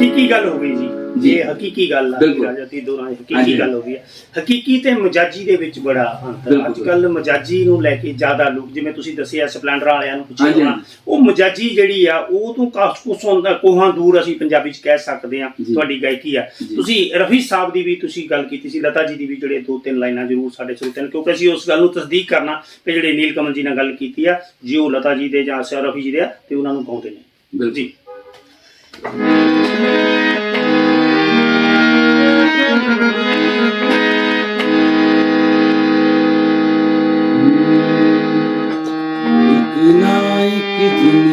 ਹਕੀਕੀ ਗੱਲ ਹੋ ਗਈ ਜੀ ਜੀ। ਇਹ ਹਕੀਕੀ ਗੱਲ ਆ ਬਿਲਕੁਲ। ਰਾਜਤੀ ਦੌਰਾਨ ਹਾਂਜੀ। ਹਕੀਕੀ ਗੱਲ ਹੋ ਗਈ ਹੈ ਹਕੀਕੀ ਤੇ ਮਜਾਜੀ ਦੇ ਵਿੱਚ ਬੜਾ ਅੰਤਰ ਬਿਲਕੁਲ। ਅੱਜ ਕੱਲ ਮਜਾਜੀ ਨੂੰ ਲੈ ਕੇ ਜ਼ਿਆਦਾ ਲੋਕ ਜਿਵੇਂ ਤੁਸੀਂ ਦੱਸਿਆ ਸਪਲੈਂਡਰ ਵਾਲਿਆਂ ਨੂੰ ਪੁੱਛਿਆ ਹਾਂਜੀ, ਹੋਣਾ ਹਾਂਜੀ। ਉਹ ਮਜਾਜੀ ਜਿਹੜੀ ਆ ਉਹ ਤੋਂ ਕਾਫ ਕੁਸੋਂ ਕੋਹਾਂ ਦੂਰ ਅਸੀਂ ਪੰਜਾਬੀ ਚ ਕਹਿ ਸਕਦੇ ਆ ਜੀ। ਤੁਹਾਡੀ ਗਾਇਕੀ ਆ ਜੀ। ਤੁਸੀਂ ਰਫੀ ਸਾਹਿਬ ਦੀ ਵੀ ਤੁਸੀਂ ਗੱਲ ਕੀਤੀ ਸੀ ਲਤਾ ਜੀ ਦੀ ਵੀ ਜਿਹੜੇ ਦੋ ਤਿੰਨ ਲਾਈਨਾਂ ਜ਼ਰੂਰ ਸਾਡੇ ਸਰੋਤਿਆਂ ਨੂੰ ਕਿਉਂਕਿ ਅਸੀਂ ਉਸ ਗੱਲ ਨੂੰ ਤਸਦੀਕ ਕਰਨਾ ਕਿ ਜਿਹੜੇ ਨੀਲ ਕਮਲ ਜੀ ਨਾਲ ਗੱਲ ਕੀਤੀ ਆ ਜੀ ਉਹ ਲਤਾ ਜੀ ਦੇ ਜਾਂ ਸਿਆ ਰਫੀ ਜੀ ਦੇ ਆ ਤੇ ਉਹਨਾਂ ਨੂੰ ਗਾਉਂਦੇ ਨੇ ਬਿਲਕੁਲ ਜੀ「いくないきずね」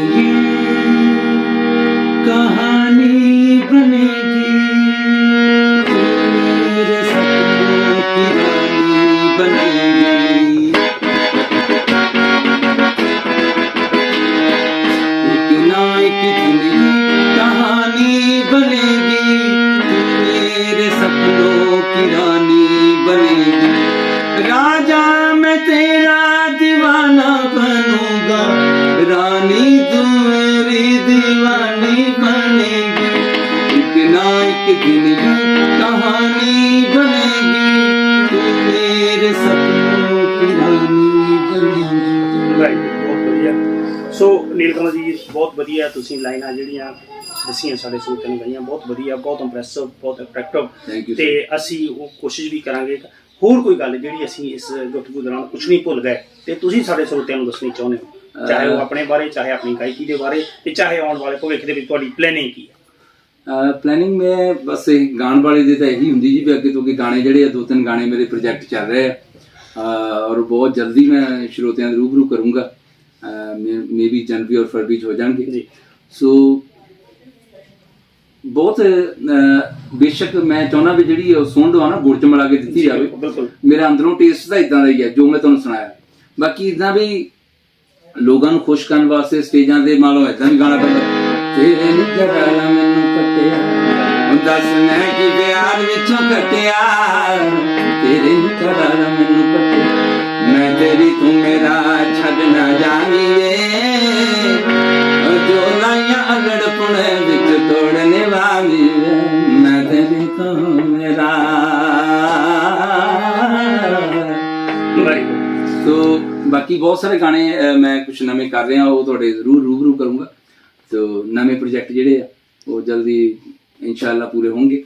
ਗਰੀਬ। ਰਾਜਾ, ਮੈਂ ਤੇਰਾ دیਵਾਨਾ ਬਣੂਗਾ। ਰਾਣੀ ਤੂੰ ਮੇਰੀ دیਵਾਨੀ ਬਣੇਗੀ। ਇੱਕ ਨਾ ਇੱਕ ਦਿਨ ਕਹਾਣੀ ਬਣੇਗੀ। ਤੂੰ ਮੇਰੇ ਸਪਨੋਂ ਕੀ ਰਾਣੀ ਬਣੇਗੀ। ਰਾਈਟ ਬਹੁਤ ਵਧੀਆ। ਸੋ ਨੀਲਕਮਲ ਜੀ, ਬਹੁਤ ਵਧੀਆ ਤੁਸੀਂ ਲਾਈਨਾਂ ਜਿਹੜੀਆਂ ਦੱਸੀਆਂ ਸਾਡੇ ਨੂੰ ਗਈਆਂ ਬਹੁਤ ਵਧੀਆ ਬਹੁਤ ਇੰਪ੍ਰੈਸਿਵ ਬਹੁਤ ਅਟਰੈਕਟਿਵ ਤੇ ਅਸੀਂ ਉਹ ਕੋਸ਼ਿਸ਼ ਵੀ ਕਰਾਂਗੇ ਹੋਰ ਕੋਈ ਗੱਲ ਜਿਹੜੀ ਅਸੀਂ ਇਸ ਗੁਫ਼ਤਗੂ ਦੌਰਾਨ ਕੁਝ ਨਹੀਂ ਭੁੱਲ ਗਏ। ਤੇ ਤੁਸੀਂ ਸਾਡੇ ਸਰੋਤਿਆਂ ਨੂੰ ਦੱਸਣੀ ਚਾਹੁੰਦੇ ਹੋ? ਚਾਹੇ ਉਹ ਆਪਣੇ ਬਾਰੇ ਚਾਹੇ ਆਪਣੀ ਗਾਇਕੀ ਦੇ ਬਾਰੇ ਤੇ ਚਾਹੇ ਆਉਣ ਵਾਲੇ ਭਵਿੱਖ ਦੇ ਵਿੱਚ ਤੁਹਾਡੀ ਪਲੈਨਿੰਗ ਕੀ ਹੈ? ਪਲੈਨਿੰਗ ਮੈਂ ਬਸ ਇਹ ਗਾਣ ਵਾਲੇ ਦੀ ਤਾਂ ਇਹੀ ਹੁੰਦੀ ਜੀ ਵੀ ਅੱਗੇ ਤੋਂ ਅੱਗੇ ਗਾਣੇ ਜਿਹੜੇ ਆ ਦੋ ਤਿੰਨ ਗਾਣੇ ਮੇਰੇ ਪ੍ਰੋਜੈਕਟ ਚੱਲ ਰਹੇ ਆ। ਔਰ ਬਹੁਤ ਜਲਦੀ ਮੈਂ ਸ਼ਰੋਤਿਆਂ ਦੇ ਰੂਬਰੂ ਕਰੂੰਗਾ। ਮੇ ਵੀ ਜਨਵਰੀ ਔਰ ਫਰਵਰੀ ਚ ਹੋ ਜਾਣਗੇ। ਜੀ। ਸੋ ਬਹੁਤ ਬੇਸ਼ੱਕ ਮੈਂ ਚਾਹੁੰਦਾ ਵੀ ਜਿਹੜੀ ਉਹ ਸੁੰਡ ਆ ਨਾ ਗੁੜ ਚ ਮਿਲਾ ਕੇ ਦਿੱਤੀ ਜਾਵੇ। ਮੇਰਾ ਅੰਦਰੋਂ ਟੇਸਟ ਤਾਂ ਇਦਾਂ ਦਾ ਹੀ ਹੈ ਜੋ ਮੈਂ ਤੁਹਾਨੂੰ ਸੁਣਾਇਆ। ਬਾਕੀ ਇਦਾਂ ਵੀ ਲੋਕਾਂ ਨੂੰ ਖੁਸ਼ ਕਰਨ ਵਾਸਤੇ ਸਟੇਜਾਂ ਤੇ ਮੰਨ ਲਓ ਇਦਾਂ ਵੀ ਗਾਣਾ ਪੈਂਦਾ। ਤੇਰੇ ਨਿਕਰਾਲਾ ਮੈਨੂੰ ਕੱਟਿਆ। ਹੁਣ ਦੱਸ ਮੈਂ ਕੀ ਪਿਆਰ ਵਿੱਚੋਂ ਕੱਟਿਆ। ਤੇਰੇ ਨਿਕਰਾਲਾ ਮੈਨੂੰ ਕੱਟਿਆ। ਮੈਂ ਤੇਰੀ ਤੂੰ ਮੇਰਾ ਛੱਡ ਨਾ ਜਾਵੀਏ ਮੇਰਾ ਵੈਰੀ ਸੋ ਬਾਕੀ ਬਹੁਤ ਸਾਰੇ ਗਾਣੇ ਅਹ, ਮੈਂ ਕੁਝ ਨਵੇਂ ਕਰ ਰਿਹਾ ਉਹ ਤੁਹਾਡੇ ਜ਼ਰੂਰ ਰੂਬਰੂ ਕਰੂੰਗਾ। ਸੋ ਨਵੇਂ ਪ੍ਰੋਜੈਕਟ ਜਿਹੜੇ ਆ ਉਹ ਜਲਦੀ ਇਨਸ਼ਾਅੱਲਾ ਪੂਰੇ ਹੋਣਗੇ।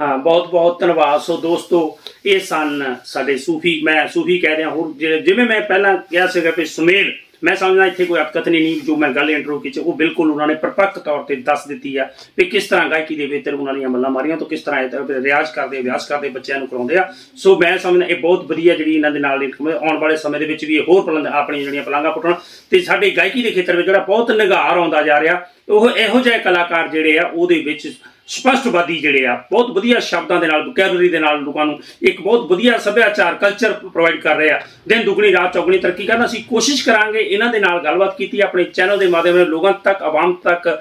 ਹਾਂ ਬਹੁਤ ਬਹੁਤ ਧੰਨਵਾਦ। ਸੋ ਦੋਸਤੋ ਇਹ ਸਨ ਸਾਡੇ ਸੂਫੀ। ਮੈਂ ਸੂਫੀ ਕਹਿ ਰਿਹਾ ਹੋਰ ਜਿਹੜੇ ਜਿਵੇਂ ਮੈਂ ਪਹਿਲਾਂ ਕਿਹਾ ਸੀਗਾ ਕਿ ਸੁਮੇਲ ਮੈਂ ਸਮਝਦਾ ਇੱਥੇ ਕੋਈ ਅਤਕਥਨੀ ਨਹੀਂ ਜੋ ਮੈਂ ਗੱਲ ਇੰਟਰੋ ਕੀਤੀ, ਉਹ ਬਿਲਕੁਲ ਉਹਨਾਂ ਨੇ ਪਰਪੱਕ ਤੌਰ ਤੇ ਦੱਸ ਦਿੱਤੀ ਆ ਵੀ ਕਿਸ ਤਰ੍ਹਾਂ ਗਾਇਕੀ ਦੇ ਵਿੱਚ ਉਹਨਾਂ ਦੀਆਂ ਮੱਲਾਂ ਮਾਰੀਆਂ ਤੋਂ ਕਿਸ ਤਰ੍ਹਾਂ ਰਿਆਜ਼ ਕਰਦੇ ਅਭਿਆਸ ਕਰਦੇ ਬੱਚਿਆਂ ਨੂੰ ਕਰਾਉਂਦੇ ਆ। ਸੋ ਮੈਂ ਸਮਝਦਾ ਇਹ ਬਹੁਤ ਵਧੀਆ ਜਿਹੜੀ ਇਹਨਾਂ ਦੇ ਨਾਲ ਦੀ ਆਉਣ ਵਾਲੇ ਸਮੇਂ ਦੇ ਵਿੱਚ ਵੀ ਇਹ ਹੋਰ ਪਲੰਦ ਆਪਣੀਆਂ ਜਿਹੜੀਆਂ ਪਲਾਂਘਾਂ ਪੁੱਟਣ ਤੇ ਸਾਡੇ ਗਾਇਕੀ ਦੇ ਖੇਤਰ ਵਿੱਚ ਜਿਹੜਾ ਬਹੁਤ ਨਿਗਾਰ ਆਉਂਦਾ ਜਾ ਰਿਹਾ, ਉਹ ਇਹੋ ਜਿਹੇ ਕਲਾਕਾਰ ਜਿਹੜੇ ਆ, ਉਹਦੇ ਵਿੱਚ ਸਪਸ਼ਟਵਾਦੀ ਜਿਹੜੇ ਆ, ਬਹੁਤ ਵਧੀਆ ਸ਼ਬਦਾਂ ਦੇ ਨਾਲ ਵੋਕੈਬਲਰੀ ਦੇ ਨਾਲ ਲੋਕਾਂ ਨੂੰ ਇੱਕ ਬਹੁਤ ਵਧੀਆ ਸੱਭਿਆਚਾਰ ਕਲਚਰ ਪ੍ਰੋਵਾਈਡ ਕਰ ਰਹੇ ਆ। ਦਿਨ ਦੁਗਣੀ, ਰਾਤ ਚੌਗਣੀ, ਤਰੱਕੀ ਕਰਨ ਅਸੀਂ ਕੋਸ਼ਿਸ਼ ਕਰਾਂਗੇ ਇਹਨਾਂ ਦੇ ਨਾਲ ਗੱਲਬਾਤ ਕੀਤੀ, ਆਪਣੇ ਚੈਨਲ ਦੇ ਮਾਧਿਅਮ ਨਾਲ ਲੋਕਾਂ ਤੱਕ, ਆਵਾਮ ਤੱਕ